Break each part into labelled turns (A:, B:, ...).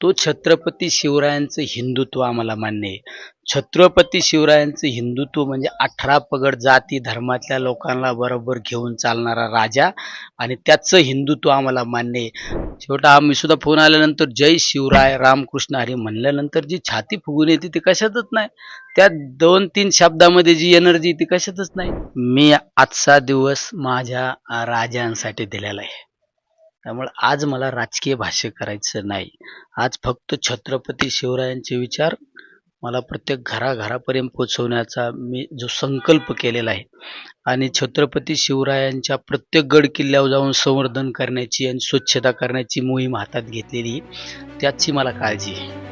A: तो छत्रपती शिवरायांचं हिंदुत्व आम्हाला मान्य आहे. छत्रपती शिवरायांचं हिंदुत्व म्हणजे अठरा पगड जाती धर्मातल्या लोकांना बरोबर घेऊन चालणारा राजा आणि त्याचं हिंदुत्व आम्हाला मान्य आहे. शेवटा आम्ही सुद्धा फोन आल्यानंतर जय शिवराय रामकृष्ण हरी म्हणल्यानंतर जी छाती फुगून येते ती कशातच नाही. त्या दोन तीन शब्दामध्ये जी एनर्जी ती कशातच नाही. मी आजचा दिवस माझ्या राजांसाठी दिलेला आहे. त्यामुळे आज मला राजकीय भाष्य करायचं नाही. आज फक्त छत्रपती शिवरायांचे विचार मला प्रत्येक घराघरापर्यंत पोचवण्याचा मी जो संकल्प केलेला आहे आणि छत्रपती शिवरायांच्या प्रत्येक गड किल्ल्यावर जाऊन संवर्धन करण्याची आणि स्वच्छता करण्याची मोहीम हातात घेतलेली त्याची मला काळजी आहे.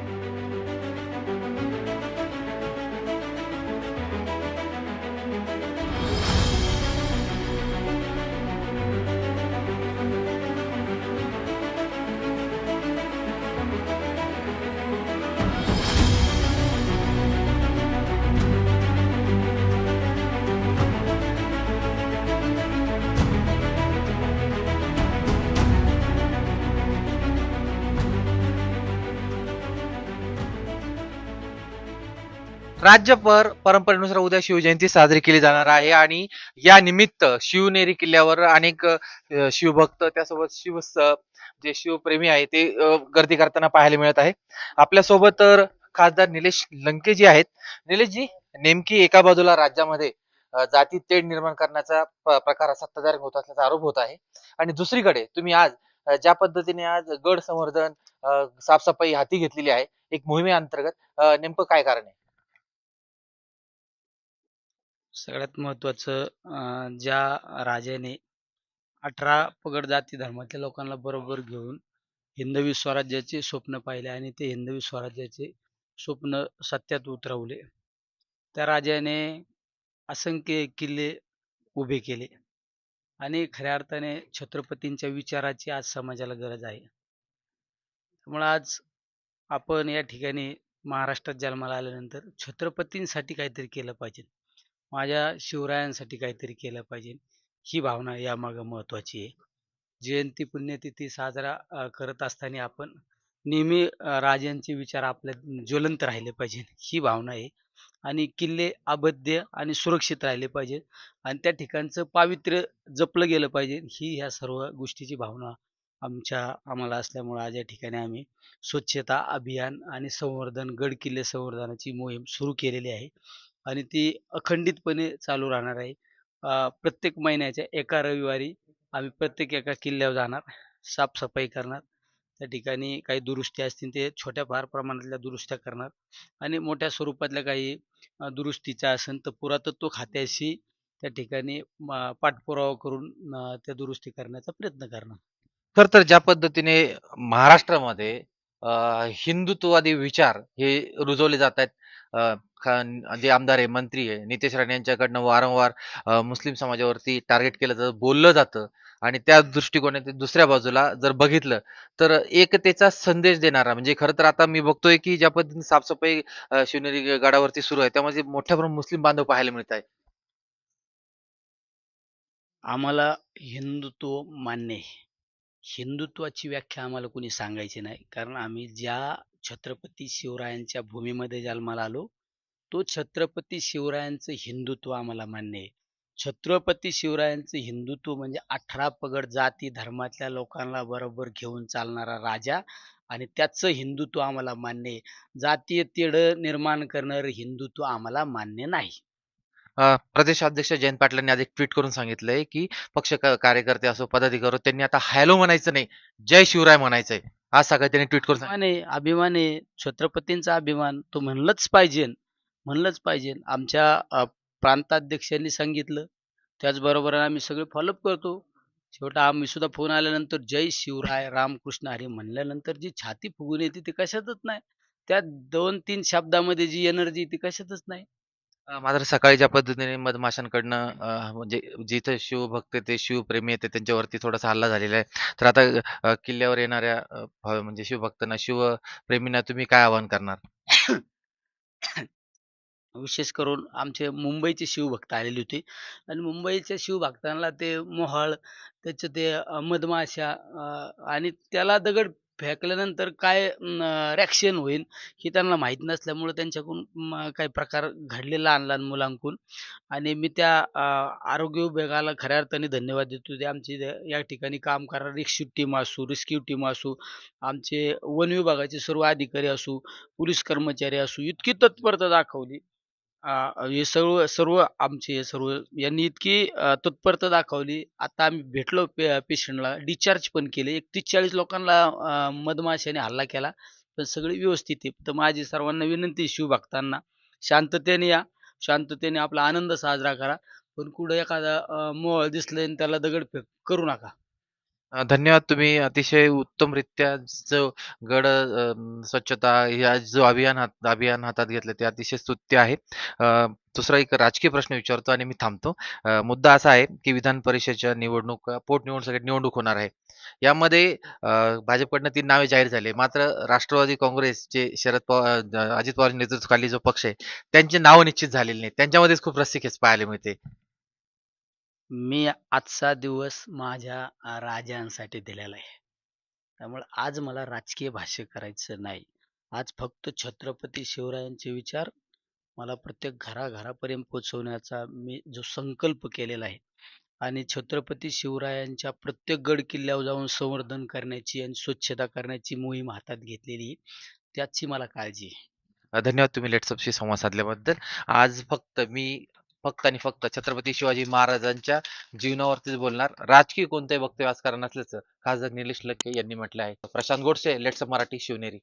B: राज्यभर परंपरेनुसार उद्या शिवजयंती साजरी केली जाणार आहे आणि या निमित्त शिवनेरी किल्ल्यावर अनेक शिवभक्त त्यासोबत शिव जे शिवप्रेमी आहे ते गर्दी करताना पाहायला मिळत आहे. आपल्यासोबत तर खासदार निलेश लंके जी आहेत. निलेशजी नेमकी एका बाजूला राज्यामध्ये जाती तेढ निर्माण करण्याचा प्रकार सत्ताधारी होत असल्याचा आरोप होत आहे. आणि दुसरीकडे तुम्ही आज ज्या पद्धतीने आज गड संवर्धन साफसफाई हाती घेतलेली आहे एक मोहिमेअंतर्गत अंतर्गत नेमकं काय कारण आहे?
A: सगळ्यात महत्वाचं ज्या राजाने अठरा पगड जाती धर्मातल्या लोकांना बरोबर घेऊन हिंदवी स्वराज्याचे स्वप्न पाहिले आणि ते हिंदवी स्वराज्याचे स्वप्न सत्यात उतरवले. त्या राजाने असंख्य किल्ले उभे केले आणि खऱ्या अर्थाने छत्रपतींच्या विचाराची आज समाजाला गरज आहे. त्यामुळे आज आपण या ठिकाणी महाराष्ट्रात जन्माला आल्यानंतर छत्रपतींसाठी काहीतरी केलं पाहिजे. माझ्या शिवरायांसाठी काहीतरी केलं पाहिजे. ही भावना यामागं महत्त्वाची आहे. जयंती पुण्यतिथी साजरा करत असताना आपण नेहमी राजांचे विचार आपल्या ज्वलंत राहिले पाहिजे. ही भावना आहे. आणि किल्ले अबद्ध आणि सुरक्षित राहिले पाहिजे. आणि त्या ठिकाणचं पावित्र्य जपलं गेलं पाहिजे. ही ह्या सर्व गोष्टीची भावना आमच्या आम्हाला असल्यामुळे आज या ठिकाणी आम्ही स्वच्छता अभियान आणि संवर्धन गड किल्ले संवर्धनाची मोहीम सुरू केलेली आहे. आणि ती अखंडितपणे चालू राहणार आहे. प्रत्येक महिन्याच्या एका रविवारी आम्ही प्रत्येक एका किल्ल्यावर जाणार साफसफाई करणार. त्या ठिकाणी काही दुरुस्ती असतील ते छोट्या फार प्रमाणातल्या दुरुस्त्या करणार. आणि मोठ्या स्वरूपातल्या काही दुरुस्तीच्या असेल तर पुरातत्व खात्याशी त्या ठिकाणी पाठपुरावा करून त्या दुरुस्ती करण्याचा प्रयत्न करणार.
B: खर तर ज्या पद्धतीने महाराष्ट्रामध्ये हिंदुत्ववादी विचार हे रुजवले जात आहेत जे आमदार आहे मंत्री आहे नितेश राणे यांच्याकडनं वारंवार मुस्लिम समाजावरती टार्गेट केलं जातं बोललं जातं आणि त्या दृष्टिकोनात दुसऱ्या बाजूला जर बघितलं तर एकतेचा संदेश देणारा म्हणजे खरं तर आता मी बघतोय की ज्या पद्धतीने साफसफाई शिवनेरी गडावरती सुरू आहे त्यामध्ये मोठ्या प्रमाणात मुस्लिम बांधव पाहायला मिळत आहे
A: आम्हाला हिंदुत्व मान्य आहे. हिंदुत्वाची व्याख्या आम्हाला कोणी सांगायची नाही. कारण आम्ही ज्या छत्रपती शिवरायांच्या भूमीमध्ये जन्माला आलो तो छत्रपती शिवरायांचं हिंदुत्व आम्हाला मान्य आहे. छत्रपती शिवरायांचं हिंदुत्व म्हणजे अठरा पगड जाती धर्मातल्या लोकांना बरोबर घेऊन चालणारा राजा आणि त्याचं हिंदुत्व आम्हाला मान्य आहे. जातीय तेढ निर्माण करणारं हिंदुत्व आम्हाला मान्य नाही.
B: अ, प्रदेशाध्यक्ष जयंत पाटलांनी आज एक ट्विट करून सांगितलंय की पक्ष क- कार्यकर्ते असो पदाधिकारी असो, त्यांनी आता हॅलो म्हणायचं नाही जय शिवराय म्हणायचंय आज सकाळी त्यांनी ट्विट करून सांगितलं.
A: अभिमान आहे अभिमान आहे छत्रपतींचा अभिमान तो म्हणलंच पाहिजे म्हणलंच पाहिजे. आमच्या अ, प्रांताध्यक्षांनी सांगितलं त्याचबरोबर आम्ही सगळे फॉलोअप करतो. शेवटा आम्ही सुद्धा फोन आल्यानंतर जय शिवराय रामकृष्ण हरी म्हणल्यानंतर जी छाती फुगून येते ती कशातच नाही. त्या दोन तीन शब्दामध्ये जी एनर्जी ती कशातच नाही.
B: अ, मात्र सकाळी ज्या पद्धतीने मधमाशांकडनं अ, म्हणजे जिथे शिवभक्त ते शिवप्रेमी आहेत त्यांच्यावरती थोडासा हल्ला झालेला आहे. तर आता अ, किल्ल्यावर येणाऱ्या अ, भाव- म्हणजे शिवभक्तांना शिवप्रेमींना तुम्ही काय आवाहन करणार?
A: विशेष करून आमचे मुंबईचे शिवभक्त आलेले होते. आणि मुंबईच्या शिवभक्तांना ते मोहळ त्याचं ते अ, मधमाशा अ, आणि त्याला दगड फेकल्यानंतर काय रिॲक्शन होईल हे त्यांना माहीत नसल्यामुळं त्यांच्याकडून काही प्रकार घडलेला लहान लहान मुलांकडून. आणि मी त्या आरोग्य विभागाला खऱ्या अर्थाने धन्यवाद देतो. ते आमची या ठिकाणी काम करणारी रेस्क्यू टीम असू रेस्क्यू टीम असू आमचे वन विभागाचे सर्व अधिकारी असू पोलीस कर्मचारी असू इतकी तत्परता दाखवली. हे सर्व सर्व आमचे हे सर्व यांनी इतकी तत्परता दाखवली. आता आम्ही भेटलो पे पेशंटला डिस्चार्ज पण केले. एकतीस चाळीस लोकांना मधमाशाने हल्ला केला. पण सगळे व्यवस्थित आहे. तर माझी सर्वांना विनंती शिव शिवभक्तांना शांततेने या. शांततेने आपला आनंद साजरा करा. पण कुठं एखादा अ, मोहळ दिसलं आणि त्याला दगडफेक करू नका.
B: अ, धन्यवाद तुम्ही अतिशय उत्तमरित्या जो गड स्वच्छता या जो अभियान हात अभियान हातात घेतलं ते अतिशय स्तुत्य आहे. अ, दुसरा एक राजकीय प्रश्न विचारतो आणि मी थांबतो. अ, मुद्दा असा आहे की विधान परिषदेच्या निवडणूक पोटनिवडणूक निवडणूक होणार आहे. यामध्ये अ, भाजपकडनं तीन नावे जाहीर झाले. मात्र राष्ट्रवादी काँग्रेसचे शरद पवार अ, अजित पवार नेतृत्वाखाली जो पक्ष आहे त्यांचे नाव निश्चित झालेले नाही त्यांच्यामध्येच खूप रस्सीखेच पाहायला मिळते.
A: मी आजचा दिवस माझ्या राजांसाठी दिलेला आहे. त्यामुळे आज मला राजकीय भाष्य करायचं नाही. आज फक्त छत्रपती शिवरायांचे विचार मला प्रत्येक घराघरापर्यंत पोचवण्याचा मी जो संकल्प केलेला आहे आणि छत्रपती शिवरायांच्या प्रत्येक गड किल्ल्यावर जाऊन संवर्धन करण्याची आणि स्वच्छता करण्याची मोहीम हातात घेतलेली त्याची मला काळजी आहे.
B: धन्यवाद तुम्ही लेट्सअपशी संवाद साधल्याबद्दल. आज फक्त मी फक्त आणि फक्त छत्रपती शिवाजी महाराजांच्या जीवनावरतीच बोलणार. राजकीय कोणत्याही वक्तव्य आज करणार नसल्याचं खासदार निलेश लक्के यांनी म्हटलं आहे. प्रशांत गोडसे लेट्स मराठी शिवनेरी.